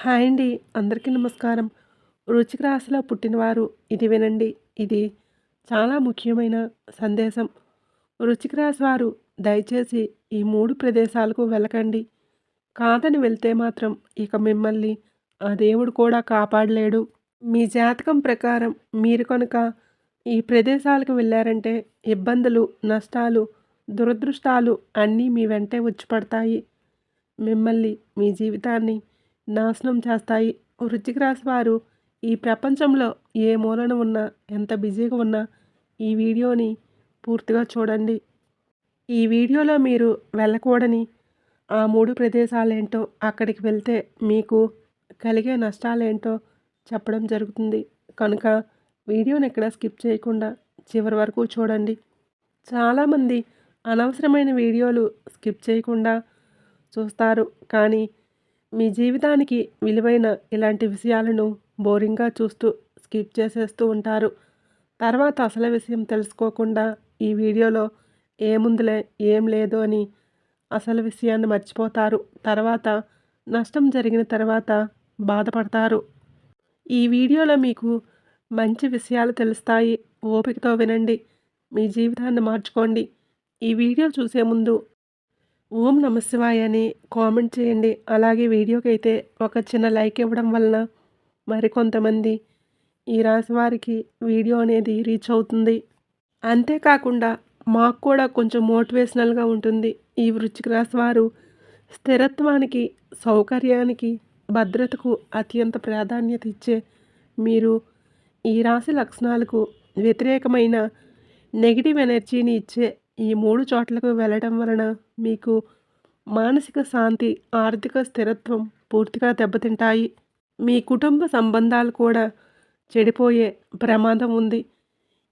Hi అండి అందరికీ నమస్కారం. రుచిక రాశిలో పుట్టినవారు ఇది వినండి ఇది చాలా ముఖ్యమైన సందేశం. రుచిక రాశి వారు దయచేసి ఈ మూడు ప్రదేశాలకు వెళ్ళకండి. కాదని వెళ్తే మాత్రం ఇక మిమ్మల్ని ఆ దేవుడు కూడా కాపాడలేడు. మీ జాతకం ప్రకారం మీరు కనుక ఈ ప్రదేశాలకు వెళ్ళారంటే ఇబ్బందులు నష్టాలు దురదృష్టాలు అన్నీ మీ వెంటే వచ్చి పడతాయి. మిమ్మల్ని మీ జీవితాన్ని నాశనం చేస్తాయి. వృశ్చిక రాశి వారు ఈ ప్రపంచంలో ఏ మూలన ఉన్నా ఎంత బిజీగా ఉన్నా ఈ వీడియోని పూర్తిగా చూడండి. ఈ వీడియోలో మీరు వెళ్ళకూడని ఆ మూడు ప్రదేశాలేంటో అక్కడికి వెళ్తే మీకు కలిగే నష్టాలేంటో చెప్పడం జరుగుతుంది. కనుక వీడియోని ఎక్కడ స్కిప్ చేయకుండా చివరి వరకు చూడండి. చాలామంది అనవసరమైన వీడియోలు స్కిప్ చేయకుండా చూస్తారు. కానీ మీ జీవితానికి విలువైన ఇలాంటి విషయాలను బోరింగ్గా చూస్తూ స్కిప్ చేసేస్తూ ఉంటారు. తర్వాత అసలు విషయం తెలుసుకోకుండా ఈ వీడియోలో ఏముందిలే ఏం లేదు అని అసలు విషయాన్ని మర్చిపోతారు. తర్వాత నష్టం జరిగిన తర్వాత బాధపడతారు. ఈ వీడియోలో మీకు మంచి విషయాలు తెలుస్తాయి. ఓపికతో వినండి. మీ జీవితాన్ని మార్చుకోండి. ఈ వీడియో చూసే ముందు ఓం నమశివాయ అని కామెంట్ చేయండి. అలాగే వీడియోకి అయితే ఒక చిన్న లైక్ ఇవ్వడం వలన మరికొంతమంది ఈ రాశి వారికి వీడియో అనేది రీచ్ అవుతుంది. అంతేకాకుండా మాకు కూడా కొంచెం మోటివేషనల్గా ఉంటుంది. ఈ వృచ్చిక రాశి వారు స్థిరత్వానికి సౌకర్యానికి భద్రతకు అత్యంత ప్రాధాన్యత ఇచ్చే మీరు ఈ రాశి లక్షణాలకు వ్యతిరేకమైన నెగిటివ్ ఎనర్జీని ఇచ్చే ఈ మూడు చోట్లకు వెళ్ళడం వలన మీకు మానసిక శాంతి ఆర్థిక స్థిరత్వం పూర్తిగా దెబ్బతింటాయి. మీ కుటుంబ సంబంధాలు కూడా చెడిపోయే ప్రమాదం ఉంది.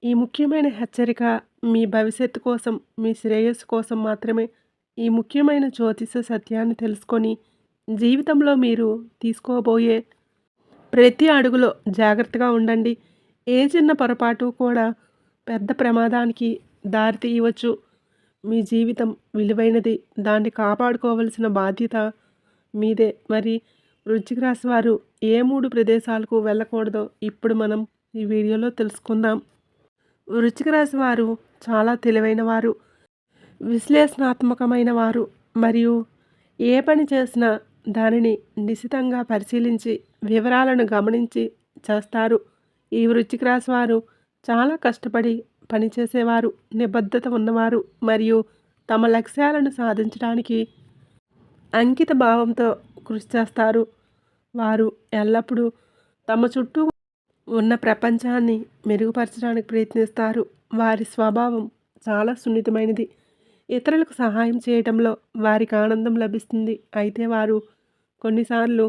ఈ ముఖ్యమైన హెచ్చరిక మీ భవిష్యత్తు కోసం మీ శ్రేయస్సు కోసం మాత్రమే. ఈ ముఖ్యమైన జ్యోతిష సత్యాన్ని తెలుసుకొని జీవితంలో మీరు తీసుకోబోయే ప్రతి అడుగులో జాగ్రత్తగా ఉండండి. ఏ చిన్న పొరపాటు కూడా పెద్ద ప్రమాదానికి దారి తీయవచ్చు. మీ జీవితం విలువైనది. దాన్ని కాపాడుకోవలసిన బాధ్యత మీదే. మరి వృశ్చిక రాశి వారు ఏ మూడు ప్రదేశాలకు వెళ్ళకూడదో ఇప్పుడు మనం ఈ వీడియోలో తెలుసుకుందాం. వృశ్చిక రాశి వారు చాలా తెలివైన వారు. విశ్లేషణాత్మకమైన వారు. మరియు ఏ పని చేసినా దానిని నిశితంగా పరిశీలించి వివరాలను గమనించి చేస్తారు. ఈ వృశ్చిక రాశి వారు చాలా కష్టపడి పనిచేసేవారు నిబద్ధత ఉన్నవారు మరియు తమ లక్ష్యాలను సాధించడానికి అంకిత భావంతో కృషి చేస్తారు. వారు ఎల్లప్పుడూ తమ చుట్టూ ఉన్న ప్రపంచాన్ని మెరుగుపరచడానికి ప్రయత్నిస్తారు. వారి స్వభావం చాలా సున్నితమైనది. ఇతరులకు సహాయం చేయడంలో వారికి ఆనందం లభిస్తుంది. అయితే వారు కొన్నిసార్లు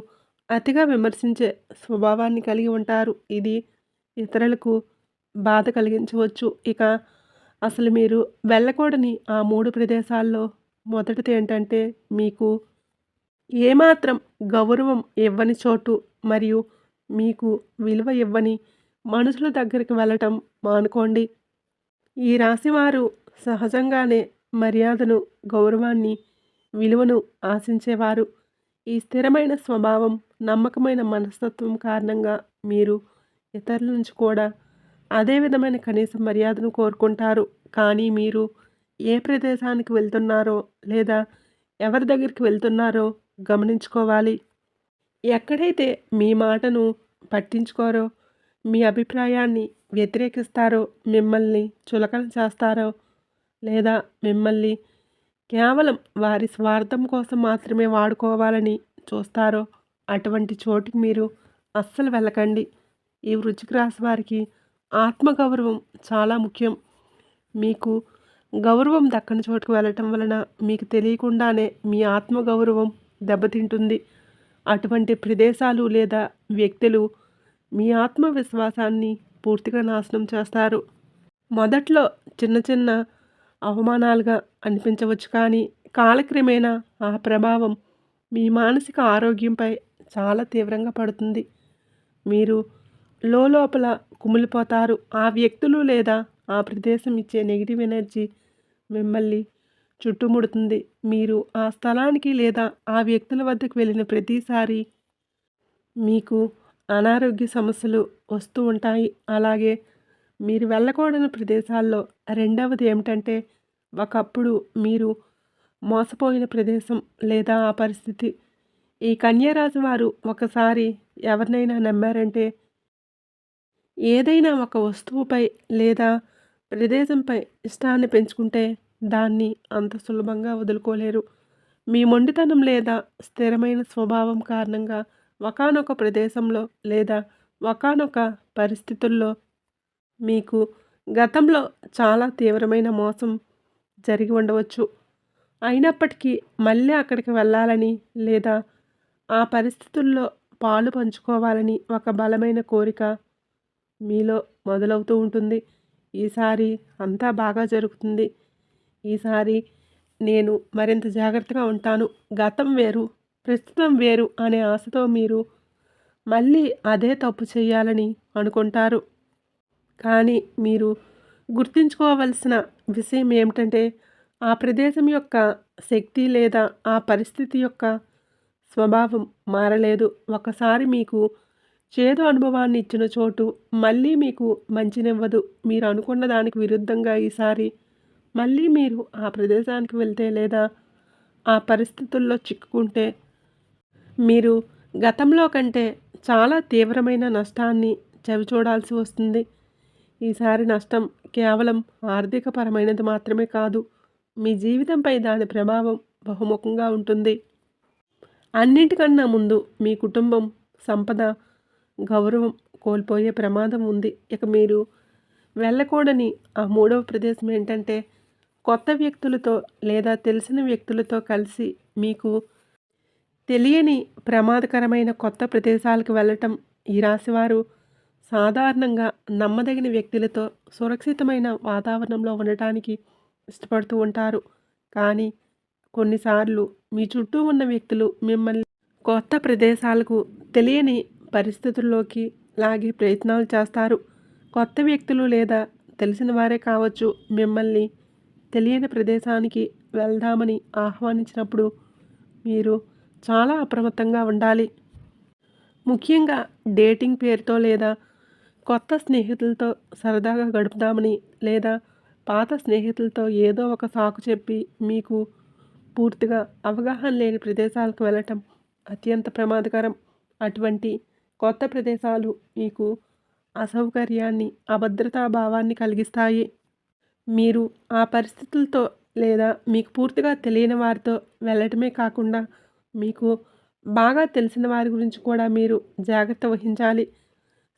అతిగా విమర్శించే స్వభావాన్ని కలిగి ఉంటారు. ఇది ఇతరులకు బాధ కలిగించవచ్చు. ఇక అసలు మీరు వెళ్ళకూడని ఆ మూడు ప్రదేశాల్లో మొదటిది ఏంటంటే మీకు ఏమాత్రం గౌరవం ఇవ్వని చోటు మరియు మీకు విలువ ఇవ్వని మనుషుల దగ్గరికి వెళ్ళటం మానుకోండి. ఈ రాశివారు సహజంగానే మర్యాదను గౌరవాన్ని విలువను ఆశించేవారు. ఈ స్థిరమైన స్వభావం నమ్మకమైన మనస్తత్వం కారణంగా మీరు ఇతరుల నుంచి కూడా అదే విధమైన కనీస మర్యాదను కోరుకుంటారు. కానీ మీరు ఏ ప్రదేశానికి వెళ్తున్నారో లేదా ఎవరి దగ్గరికి వెళ్తున్నారో గమనించుకోవాలి. ఎక్కడైతే మీ మాటను పట్టించుకోరో మీ అభిప్రాయాన్ని వ్యతిరేకిస్తారో మిమ్మల్ని చులకన చేస్తారో లేదా మిమ్మల్ని కేవలం వారి స్వార్థం కోసం మాత్రమే వాడుకోవాలని చూస్తారో అటువంటి చోటుకి మీరు అస్సలు వెళ్ళకండి. ఈ వృచ్చిక రాశి వారికి ఆత్మగౌరవం చాలా ముఖ్యం. మీకు గౌరవం దక్కని చోటుకు వెళ్ళటం వలన మీకు తెలియకుండానే మీ ఆత్మగౌరవం దెబ్బతింటుంది. అటువంటి ప్రదేశాలు లేదా వ్యక్తులు మీ ఆత్మవిశ్వాసాన్ని పూర్తిగా నాశనం చేస్తారు. మొదట్లో చిన్న చిన్న అవమానాలుగా అనిపించవచ్చు కానీ కాలక్రమేణా ఆ ప్రభావం మీ మానసిక ఆరోగ్యంపై చాలా తీవ్రంగా పడుతుంది. మీరు లోపల కుమిలిపోతారు. ఆ వ్యక్తులు లేదా ఆ ప్రదేశం ఇచ్చే నెగిటివ్ ఎనర్జీ మిమ్మల్ని చుట్టుముడుతుంది. మీరు ఆ స్థలానికి లేదా ఆ వ్యక్తుల వద్దకు వెళ్ళిన ప్రతిసారి మీకు అనారోగ్య సమస్యలు వస్తూ ఉంటాయి. అలాగే మీరు వెళ్ళకూడని ప్రదేశాల్లో రెండవది ఏమిటంటే ఒకప్పుడు మీరు మోసపోయిన ప్రదేశం లేదా ఆ పరిస్థితి. ఈ కన్యారాశి వారు ఒకసారి ఎవరినైనా నమ్మారంటే ఏదైనా ఒక వస్తువుపై లేదా ప్రదేశంపై ఇష్టాన్ని పెంచుకుంటే దాన్ని అంత సులభంగా వదులుకోలేరు. మీ మొండితనం లేదా స్థిరమైన స్వభావం కారణంగా ఒకనొక ప్రదేశంలో లేదా ఒకనొక పరిస్థితుల్లో మీకు గతంలో చాలా తీవ్రమైన మోసం జరిగి ఉండవచ్చు. అయినప్పటికీ మళ్ళీ అక్కడికి వెళ్ళాలని లేదా ఆ పరిస్థితుల్లో పాలు పంచుకోవాలని ఒక బలమైన కోరిక మీలో మొదలవుతూ ఉంటుంది. ఈసారి అంతా బాగా జరుగుతుంది. ఈసారి నేను మరింత జాగ్రత్తగా ఉంటాను. గతం వేరు ప్రస్తుతం వేరు అనే ఆశతో మీరు మళ్ళీ అదే తప్పు చేయాలని అనుకుంటారు. కానీ మీరు గుర్తుంచుకోవలసిన విషయం ఏమిటంటే ఆ ప్రదేశం యొక్క శక్తి లేదా ఆ పరిస్థితి యొక్క స్వభావం మారలేదు. ఒకసారి మీకు చేదు అనుభవాన్ని ఇచ్చిన చోటు మళ్ళీ మీకు మంచినివ్వదు. మీరు అనుకున్న దానికి విరుద్ధంగా ఈసారి మళ్ళీ మీరు ఆ ప్రదేశానికి వెళ్తే లేదా ఆ పరిస్థితుల్లో చిక్కుకుంటే మీరు గతంలో కంటే చాలా తీవ్రమైన నష్టాన్ని చవిచూడాల్సి వస్తుంది. ఈసారి నష్టం కేవలం ఆర్థికపరమైనది మాత్రమే కాదు మీ జీవితంపై దాని ప్రభావం బహుముఖంగా ఉంటుంది. అన్నింటికన్నా ముందు మీ కుటుంబం సంపద గౌరవం కోల్పోయే ప్రమాదం ఉంది. ఇక మీరు వెళ్ళకూడని ఆ మూడవ ప్రదేశం ఏంటంటే కొత్త వ్యక్తులతో లేదా తెలిసిన వ్యక్తులతో కలిసి మీకు తెలియని ప్రమాదకరమైన కొత్త ప్రదేశాలకు వెళ్ళటం ఈ రాశివారు సాధారణంగా నమ్మదగిన వ్యక్తులతో సురక్షితమైన వాతావరణంలో ఉండటానికి ఇష్టపడుతూ ఉంటారు. కానీ కొన్నిసార్లు మీ చుట్టూ ఉన్న వ్యక్తులు మిమ్మల్ని కొత్త ప్రదేశాలకు తెలియని పరిస్థితుల్లోకి లాగే ప్రయత్నాలు చేస్తారు. కొత్త వ్యక్తులు లేదా తెలిసిన వారే కావచ్చు మిమ్మల్ని తెలియని ప్రదేశానికి వెళ్దామని ఆహ్వానించినప్పుడు మీరు చాలా అప్రమత్తంగా ఉండాలి. ముఖ్యంగా డేటింగ్ పేరుతో లేదా కొత్త స్నేహితులతో సరదాగా గడుపుదామని లేదా పాత స్నేహితులతో ఏదో ఒక సాకు చెప్పి మీకు పూర్తిగా అవగాహన లేని ప్రదేశాలకు వెళ్ళటం అత్యంత ప్రమాదకరం. అటువంటి కొత్త ప్రదేశాలు మీకు అసౌకర్యాన్ని అభద్రతా భావాన్ని కలిగిస్తాయి. మీరు ఆ పరిస్థితులతో లేదా మీకు పూర్తిగా తెలియని వారితో వెళ్ళటమే కాకుండా మీకు బాగా తెలిసిన వారి గురించి కూడా మీరు జాగ్రత్త వహించాలి.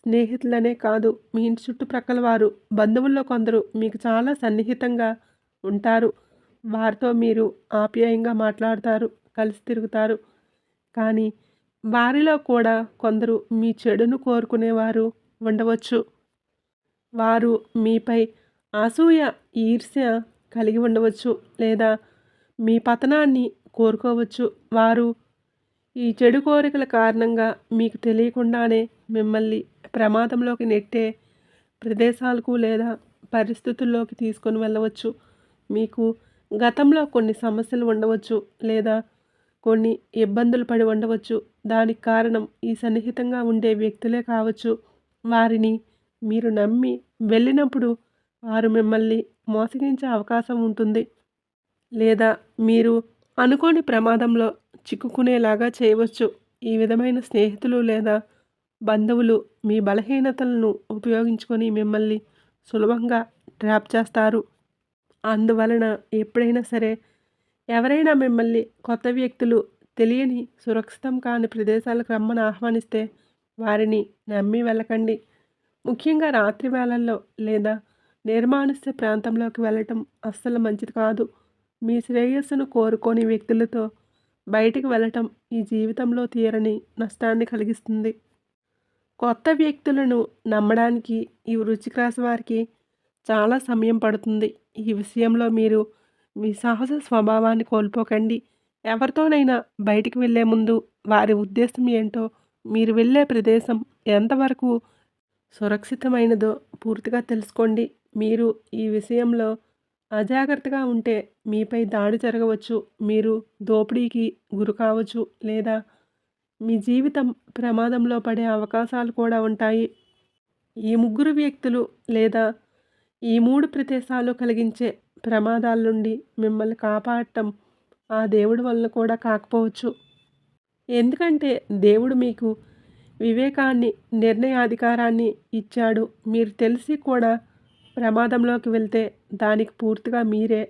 స్నేహితులనే కాదు మీ ఇంటి చుట్టుప్రక్కల వారు బంధువుల్లో కొందరు మీకు చాలా సన్నిహితంగా ఉంటారు. వారితో మీరు ఆప్యాయంగా మాట్లాడతారు కలిసి తిరుగుతారు. కానీ వారిలో కూడా కొందరు మీ చెడును కోరుకునేవారు ఉండవచ్చు. వారు మీపై అసూయ ఈర్ష్య కలిగి ఉండవచ్చు లేదా మీ పతనాన్ని కోరుకోవచ్చు. వారు ఈ చెడు కోరికల కారణంగా మీకు తెలియకుండానే మిమ్మల్ని ప్రమాదంలోకి నెట్టే ప్రదేశాలకు లేదా పరిస్థితుల్లోకి తీసుకొని వెళ్ళవచ్చు. మీకు గతంలో కొన్ని సమస్యలు ఉండవచ్చు లేదా కొన్ని ఇబ్బందులు పడి ఉండవచ్చు. దానికి కారణం ఈ సన్నిహితంగా ఉండే వ్యక్తులే కావచ్చు. వారిని మీరు నమ్మి వెళ్ళినప్పుడు వారు మిమ్మల్ని మోసగించే అవకాశం ఉంటుంది. లేదా మీరు అనుకోని ప్రమాదంలో చిక్కుకునేలాగా చేయవచ్చు. ఈ విధమైన స్నేహితులు లేదా బంధువులు మీ బలహీనతలను ఉపయోగించుకొని మిమ్మల్ని సులభంగా ట్రాప్ చేస్తారు. అందువలన ఎప్పుడైనా సరే ఎవరైనా మిమ్మల్ని కొత్త వ్యక్తులు తెలియని సురక్షితం కాని ప్రదేశాలకు రమ్మని ఆహ్వానిస్తే వారిని నమ్మి వెళ్ళకండి. ముఖ్యంగా రాత్రి వేళల్లో లేదా నిర్మానుష్య ప్రాంతంలోకి వెళ్ళటం అస్సలు మంచిది కాదు. మీ శ్రేయస్సును కోరుకోని వ్యక్తులతో బయటికి వెళ్ళటం ఈ జీవితంలో తీరని నష్టాన్ని కలిగిస్తుంది. కొత్త వ్యక్తులను నమ్మడానికి ఈ వృచ్చిక రాశి వారికి చాలా సమయం పడుతుంది. ఈ విషయంలో మీరు మీ సాహస స్వభావాన్ని కోల్పోకండి. ఎవరితోనైనా బయటికి వెళ్ళే ముందు వారి ఉద్దేశం ఏంటో మీరు వెళ్ళే ప్రదేశం ఎంతవరకు సురక్షితమైనదో పూర్తిగా తెలుసుకోండి. మీరు ఈ విషయంలో అజాగ్రత్తగా ఉంటే మీపై దాడి జరగవచ్చు. మీరు దోపిడీకి గురి కావచ్చు లేదా మీ జీవితం ప్రమాదంలో పడే అవకాశాలు కూడా ఉంటాయి. ఈ ముగ్గురు వ్యక్తులు లేదా ఈ మూడు ప్రదేశాలు కలిగించే ప్రమాదాల నుండి మిమ్మల్ని కాపాడటం ఆ దేవుడి వల్ల కూడా కాకపోవచ్చు. ఎందుకంటే దేవుడు మీకు వివేకాన్ని నిర్ణయాధికారాన్ని ఇచ్చాడు. మీరు తెలిసి కూడా ప్రమాదంలోకి వెళ్తే దానికి పూర్తిగా మీరే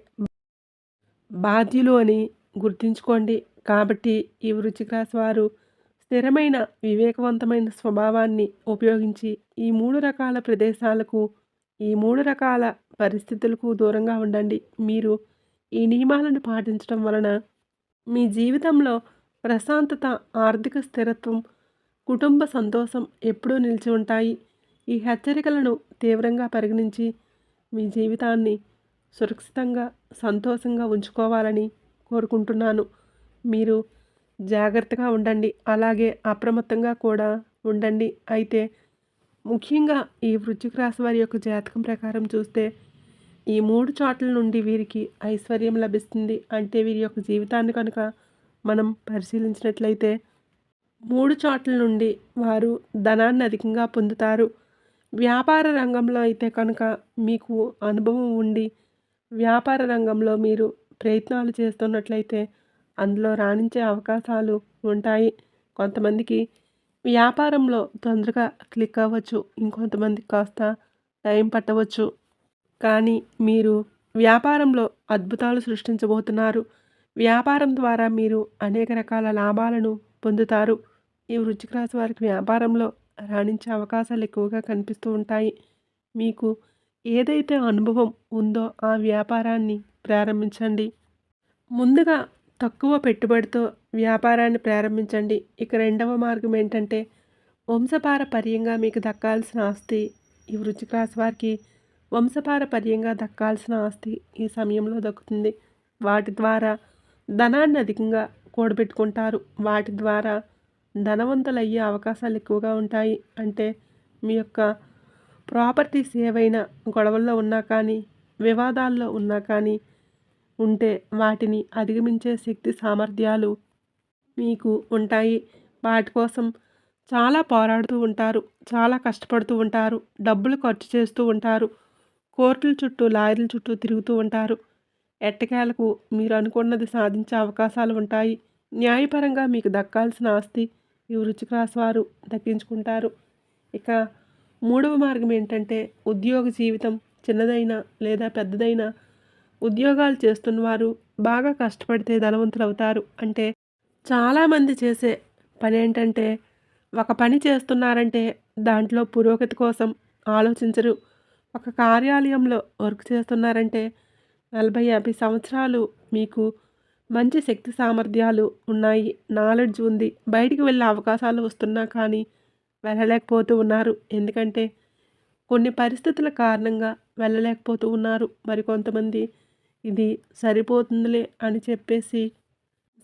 బాధ్యులు అని గుర్తుంచుకోండి. కాబట్టి ఈ వృచ్చిక రాశి వారు స్థిరమైన వివేకవంతమైన స్వభావాన్ని ఉపయోగించి ఈ మూడు రకాల ప్రదేశాలకు ఈ మూడు రకాల పరిస్థితులకు దూరంగా ఉండండి. మీరు ఈ నియమాలను పాటించడం వలన మీ జీవితంలో ప్రశాంతత ఆర్థిక స్థిరత్వం కుటుంబ సంతోషం ఎప్పుడూ నిలిచి ఉంటాయి. ఈ హెచ్చరికలను తీవ్రంగా పరిగణించి మీ జీవితాన్ని సురక్షితంగా సంతోషంగా ఉంచుకోవాలని కోరుకుంటున్నాను. మీరు జాగ్రత్తగా ఉండండి. అలాగే అప్రమత్తంగా కూడా ఉండండి. అయితే ముఖ్యంగా ఈ వృశ్చిక రాశి వారి యొక్క జాతకం ప్రకారం చూస్తే ఈ మూడు చోట్ల నుండి వీరికి ఐశ్వర్యం లభిస్తుంది. అంటే వీరి యొక్క జీవితాన్ని కనుక మనం పరిశీలించినట్లయితే మూడు చోట్ల నుండి వారు ధనాన్ని అధికంగా పొందుతారు. వ్యాపార రంగంలో అయితే కనుక మీకు అనుభవం ఉండి వ్యాపార రంగంలో మీరు ప్రయత్నాలు చేస్తున్నట్లయితే అందులో రాణించే అవకాశాలు ఉంటాయి. కొంతమందికి వ్యాపారంలో తొందరగా క్లిక్ అవ్వచ్చు. ఇంకొంతమందికి కాస్త టైం పట్టవచ్చు. కానీ మీరు వ్యాపారంలో అద్భుతాలు సృష్టించబోతున్నారు. వ్యాపారం ద్వారా మీరు అనేక రకాల లాభాలను పొందుతారు. ఈ వృచ్చిక రాశి వారికి వ్యాపారంలో రాణించే అవకాశాలు ఎక్కువగా కనిపిస్తూ ఉంటాయి. మీకు ఏదైతే అనుభవం ఉందో ఆ వ్యాపారాన్ని ప్రారంభించండి. ముందుగా తక్కువ పెట్టుబడితో వ్యాపారాన్ని ప్రారంభించండి. ఇక రెండవ మార్గం ఏంటంటే వంశపారపర్యంగా మీకు దక్కాల్సిన ఆస్తి ఈ వృచ్చిక రాశి వారికి వంశపారపర్యంగా దక్కాల్సిన ఆస్తి ఈ సమయంలో దక్కుతుంది. వాటి ద్వారా ధనాన్ని అధికంగా కూడబెట్టుకుంటారు. వాటి ద్వారా ధనవంతులు అయ్యే అవకాశాలు ఎక్కువగా ఉంటాయి. అంటే మీ యొక్క ప్రాపర్టీస్ ఏవైనా గొడవల్లో ఉన్నా కానీ వివాదాల్లో ఉన్నా కానీ ఉంటే వాటిని అధిగమించే శక్తి సామర్థ్యాలు మీకు ఉంటాయి. వాటి కోసం చాలా పోరాడుతూ ఉంటారు. చాలా కష్టపడుతూ ఉంటారు. డబ్బులు ఖర్చు చేస్తూ ఉంటారు. కోర్టుల చుట్టూ లాయర్ల చుట్టూ తిరుగుతూ ఉంటారు. ఎట్టకేలకు మీరు అనుకున్నది సాధించే అవకాశాలు ఉంటాయి. న్యాయపరంగా మీకు దక్కాల్సిన ఆస్తి ఈ వృచ్చిక రాశి వారు దక్కించుకుంటారు. ఇక మూడవ మార్గం ఏంటంటే ఉద్యోగ జీవితం చిన్నదైనా లేదా పెద్దదైనా ఉద్యోగాలు చేస్తున్నవారు బాగా కష్టపడితే ధనవంతులు అవుతారు. అంటే చాలామంది చేసే పని ఏంటంటే ఒక పని చేస్తున్నారంటే దాంట్లో పురోగతి కోసం ఆలోచించరు. ఒక కార్యాలయంలో వర్క్ చేస్తున్నారంటే నలభై యాభై సంవత్సరాలు మీకు మంచి శక్తి సామర్థ్యాలు ఉన్నాయి నాలెడ్జ్ ఉంది. బయటికి వెళ్ళే అవకాశాలు వస్తున్నా కానీ వెళ్ళలేకపోతూ ఉన్నారు. ఎందుకంటే కొన్ని పరిస్థితుల కారణంగా వెళ్ళలేకపోతూ ఉన్నారు. మరి కొంతమంది ఇది సరిపోతుందిలే అని చెప్పేసి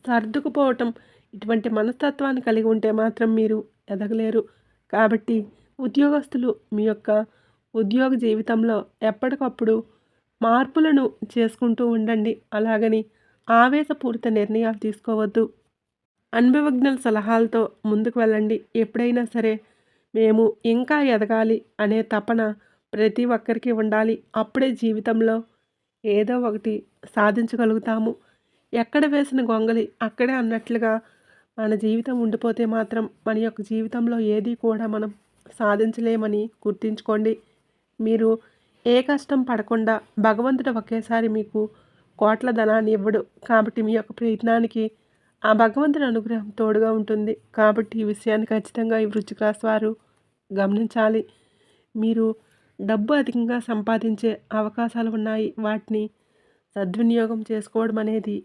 సర్దుకుపోవటం ఇటువంటి మనస్తత్వాన్ని కలిగి ఉంటే మాత్రం మీరు ఎదగలేరు. కాబట్టి ఉద్యోగస్తులు మీ యొక్క ఉద్యోగ జీవితంలో ఎప్పటికప్పుడు మార్పులను చేసుకుంటూ ఉండండి. అలాగని ఆవేశపూరిత నిర్ణయాలు తీసుకోవద్దు. అనుభవజ్ఞుల సలహాలతో ముందుకు వెళ్ళండి. ఎప్పుడైనా సరే మేము ఇంకా ఎదగాలి అనే తపన ప్రతి ఒక్కరికి ఉండాలి. అప్పుడే జీవితంలో ఏదో ఒకటి సాధించగలుగుతాము. ఎక్కడ వేసిన గొంగలి అక్కడే అన్నట్లుగా మన జీవితం ఉండిపోతే మాత్రం మన యొక్క జీవితంలో ఏది కూడా మనం సాధించలేమని గుర్తుంచుకోండి. మీరు ఏ కష్టం పడకుండా భగవంతుడు ఒకేసారి మీకు కోట్ల ధనాన్ని ఇవ్వడు. కాబట్టి మీ యొక్క ప్రయత్నానికి ఆ భగవంతుడి అనుగ్రహం తోడుగా ఉంటుంది. కాబట్టి ఈ విషయాన్ని ఖచ్చితంగా ఈ వృచ్చిక రాశి వారు గమనించాలి. మీరు డబ్బు అధికంగా సంపాదించే అవకాశాలు ఉన్నాయి. వాటిని సద్వినియోగం చేసుకోవడం అనేది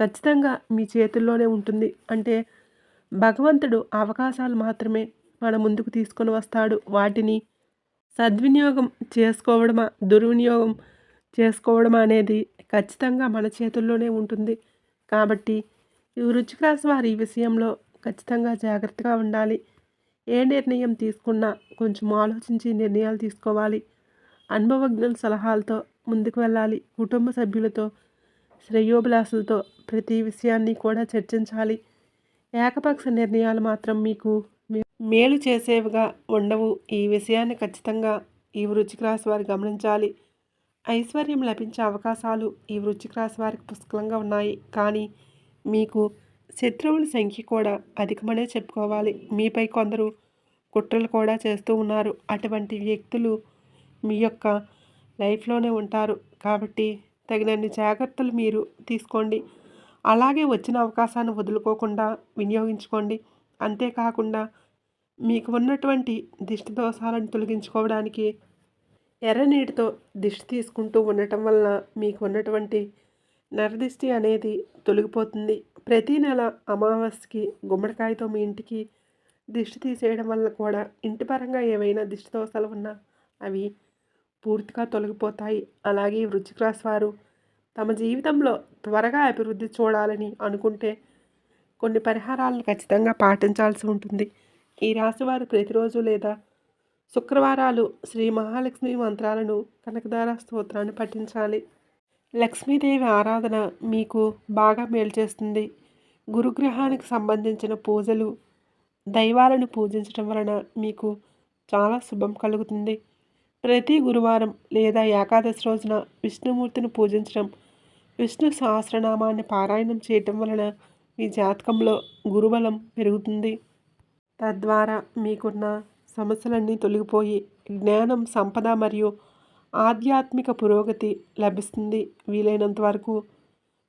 ఖచ్చితంగా మీ చేతుల్లోనే ఉంటుంది. అంటే భగవంతుడు అవకాశాలు మాత్రమే మన ముందుకు తీసుకొని వస్తాడు. వాటిని సద్వినియోగం చేసుకోవడమా దుర్వినియోగం చేసుకోవడం అనేది ఖచ్చితంగా మన చేతుల్లోనే ఉంటుంది. కాబట్టి ఈ వృచ్చిక రాశి వారి ఈ విషయంలో ఖచ్చితంగా జాగ్రత్తగా ఉండాలి. ఏ నిర్ణయం తీసుకున్నా కొంచెం ఆలోచించి నిర్ణయాలు తీసుకోవాలి. అనుభవజ్ఞుల సలహాలతో ముందుకు వెళ్ళాలి. కుటుంబ సభ్యులతో శ్రేయోభిలాసులతో ప్రతి విషయాన్ని కూడా చర్చించాలి. ఏకపక్ష నిర్ణయాలు మాత్రం మీకు మేలు చేసేవిగా ఉండవు. ఈ విషయాన్ని ఖచ్చితంగా ఈ వృచ్చిక రాశి వారు గమనించాలి. ఐశ్వర్యం లభించే అవకాశాలు ఈ వృచ్చిక రాశి వారికి పుష్కలంగా ఉన్నాయి. కానీ మీకు శత్రువుల సంఖ్య కూడా అధికమనే చెప్పుకోవాలి. మీపై కొందరు కుట్రలు కూడా చేస్తూ ఉన్నారు. అటువంటి వ్యక్తులు మీ యొక్క లైఫ్లోనే ఉంటారు. కాబట్టి తగినన్ని జాగ్రత్తలు మీరు తీసుకోండి. అలాగే వచ్చిన అవకాశాన్ని వదులుకోకుండా వినియోగించుకోండి. అంతేకాకుండా మీకు ఉన్నటువంటి దిష్టి దోషాలను తొలగించుకోవడానికి ఎర్ర నీటితో దిష్టి తీసుకుంటూ ఉండటం వలన మీకు ఉన్నటువంటి నరదిష్టి అనేది తొలగిపోతుంది. ప్రతి నెల అమావాస్యకి గుమ్మడికాయతో మీ ఇంటికి దిష్టి తీసేయడం వల్ల కూడా ఇంటి పరంగా ఏవైనా దిష్టి దోషాలు ఉన్నా అవి పూర్తిగా తొలగిపోతాయి. అలాగే వృశ్చిక రాశి వారు తమ జీవితంలో త్వరగా అభివృద్ధి చూడాలని అనుకుంటే కొన్ని పరిహారాలను ఖచ్చితంగా పాటించాల్సి ఉంటుంది. ఈ రాశివారు ప్రతిరోజు లేదా శుక్రవారాలు శ్రీ మహాలక్ష్మి మంత్రాలను కనకదార స్తోత్రాన్ని పఠించాలి. లక్ష్మీదేవి ఆరాధన మీకు బాగా మేలు చేస్తుంది. గురుగ్రహానికి సంబంధించిన పూజలు దైవాలను పూజించడం వలన మీకు చాలా శుభం కలుగుతుంది. ప్రతి గురువారం లేదా ఏకాదశి రోజున విష్ణుమూర్తిని పూజించడం విష్ణు సహస్రనామాన్ని పారాయణం చేయటం వలన మీ జాతకంలో గురుబలం పెరుగుతుంది. తద్వారా మీకున్న సమస్యలన్నీ తొలగిపోయి జ్ఞానం సంపద మరియు ఆధ్యాత్మిక పురోగతి లభిస్తుంది. వీలైనంత వరకు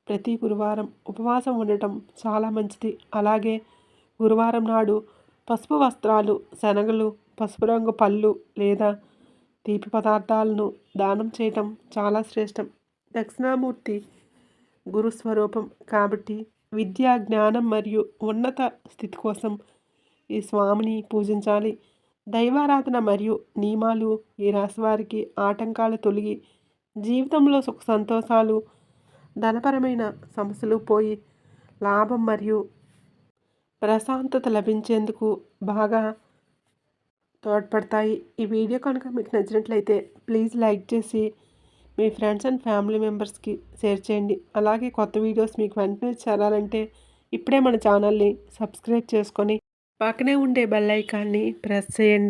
ప్రతి గురువారం ఉపవాసం ఉండటం చాలా మంచిది. అలాగే గురువారం నాడు పసుపు వస్త్రాలు శనగలు పసుపు రంగు పళ్ళు లేదా తీపి పదార్థాలను దానం చేయటం చాలా శ్రేష్టం. దక్షిణామూర్తి గురుస్వరూపం కాబట్టి విద్య జ్ఞానం మరియు ఉన్నత స్థితి కోసం ఈ స్వామిని పూజించాలి. దైవారాధన మరియు నియమాలు ఈ రాశివారికి ఆటంకాలు తొలగి జీవితంలో సుఖ సంతోషాలు ధనపరమైన సమస్యలు పోయి లాభం మరియు ప్రశాంతత లభించేందుకు బాగా తోడ్పడతాయి. ఈ వీడియో కనుక మీకు నచ్చినట్లయితే ప్లీజ్ లైక్ చేసి మీ ఫ్రెండ్స్ అండ్ ఫ్యామిలీ మెంబర్స్కి షేర్ చేయండి. అలాగే కొత్త వీడియోస్ మీకు వెంటనే చేరాలంటే ఇప్పుడే మన ఛానల్ని సబ్స్క్రైబ్ చేసుకొని పక్కనే ఉండే బెల్ ఐకాన్ని ప్రెస్ చేయండి.